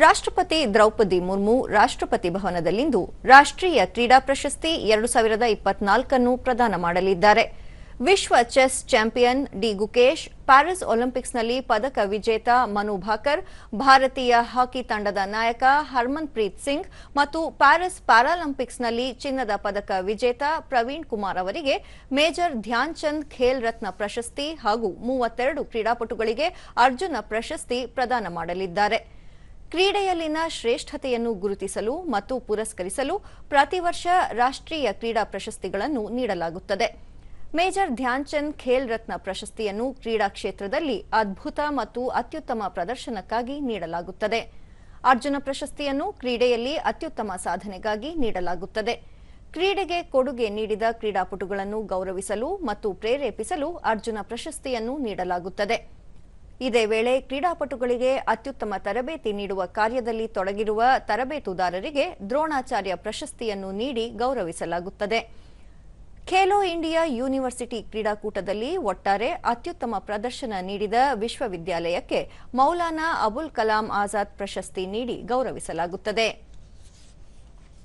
ರಾಷ್ಟ್ರಪತಿ ದ್ರೌಪದಿ ಮುರ್ಮು ರಾಷ್ಟ್ರಪತಿ ಭವನದಲ್ಲಿಂದು ರಾಷ್ಟ್ರೀಯ ಕ್ರೀಡಾ ಪ್ರಶಸ್ತಿ ಎರಡು ಸಾವಿರದ ಇಪ್ಪತ್ನಾಲ್ಕನ್ನು ಪ್ರದಾನ ಮಾಡಲಿದ್ದಾರೆ. ವಿಶ್ವ chess champion D Gukesh, Paris ಒಲಿಂಪಿಕ್ಸ್ನಲ್ಲಿ ಪದಕ ವಿಜೇತ ಮನು ಭಾಕರ್, ಭಾರತೀಯ ಹಾಕಿ ತಂಡದ ನಾಯಕ ಹರ್ಮನ್ಪ್ರೀತ್ ಸಿಂಗ್ ಮತ್ತು ಪ್ಯಾರಿಸ್ ಪ್ಯಾರಾಲಿಂಪಿಕ್ಸ್ನಲ್ಲಿ ಚಿನ್ನದ ಪದಕ ವಿಜೇತ ಪ್ರವೀಣ್ ಕುಮಾರ್ ಅವರಿಗೆ ಮೇಜರ್ ಧ್ಯಾನ್ ಚಂದ್ ಖೇಲ್ ರತ್ನ ಪ್ರಶಸ್ತಿ ಹಾಗೂ ಮೂವತ್ತೆರಡು ಕ್ರೀಡಾಪಟುಗಳಿಗೆ ಅರ್ಜುನ ಪ್ರಶಸ್ತಿ ಪ್ರದಾನ ಮಾಡಲಿದ್ದಾರೆ. ಕ್ರೀಡೆಯಲ್ಲಿನ ಶ್ರೇಷ್ಠತೆಯನ್ನು ಗುರುತಿಸಲು ಮತ್ತು ಪುರಸ್ಕರಿಸಲು ಪ್ರತಿ ವರ್ಷ ರಾಷ್ಟ್ರೀಯ ಕ್ರೀಡಾ ಪ್ರಶಸ್ತಿಗಳನ್ನು ನೀಡಲಾಗುತ್ತದೆ. ಮೇಜರ್ ಧ್ಯಾನ್ಚಂದ್ ಖೇಲ್ ರತ್ನ ಪ್ರಶಸ್ತಿಯನ್ನು ಕ್ರೀಡಾ ಕ್ಷೇತ್ರದಲ್ಲಿ ಅದ್ಭುತ ಮತ್ತು ಅತ್ಯುತ್ತಮ ಪ್ರದರ್ಶನಕ್ಕಾಗಿ ನೀಡಲಾಗುತ್ತದೆ. ಅರ್ಜುನ ಪ್ರಶಸ್ತಿಯನ್ನು ಕ್ರೀಡೆಯಲ್ಲಿ ಅತ್ಯುತ್ತಮ ಸಾಧನೆಗಾಗಿ ನೀಡಲಾಗುತ್ತದೆ. ಕ್ರೀಡೆಗೆ ಕೊಡುಗೆ ನೀಡಿದ ಕ್ರೀಡಾಪಟುಗಳನ್ನು ಗೌರವಿಸಲು ಮತ್ತು ಪ್ರೇರೇಪಿಸಲು ಅರ್ಜುನ ಪ್ರಶಸ್ತಿಯನ್ನು ನೀಡಲಾಗುತ್ತದೆ. ಇದೇ ವೇಳೆ ಕ್ರೀಡಾಪಟುಗಳಿಗೆ ಅತ್ಯುತ್ತಮ ತರಬೇತಿ ನೀಡುವ ಕಾರ್ಯದಲ್ಲಿ ತೊಡಗಿರುವ ತರಬೇತುದಾರರಿಗೆ ದ್ರೋಣಾಚಾರ್ಯ ಪ್ರಶಸ್ತಿಯನ್ನು ನೀಡಿ ಗೌರವಿಸಲಾಗುತ್ತದೆ. ಖೇಲೋ ಇಂಡಿಯಾ ಯೂನಿವರ್ಸಿಟಿ ಕ್ರೀಡಾಕೂಟದಲ್ಲಿ ಒಟ್ಟಾರೆ ಅತ್ಯುತ್ತಮ ಪ್ರದರ್ಶನ ನೀಡಿದ ವಿಶ್ವವಿದ್ಯಾಲಯಕ್ಕೆ ಮೌಲಾನಾ ಅಬುಲ್ ಕಲಾಂ ಆಜಾದ್ ಪ್ರಶಸ್ತಿ ನೀಡಿ ಗೌರವಿಸಲಾಗುತ್ತದೆ.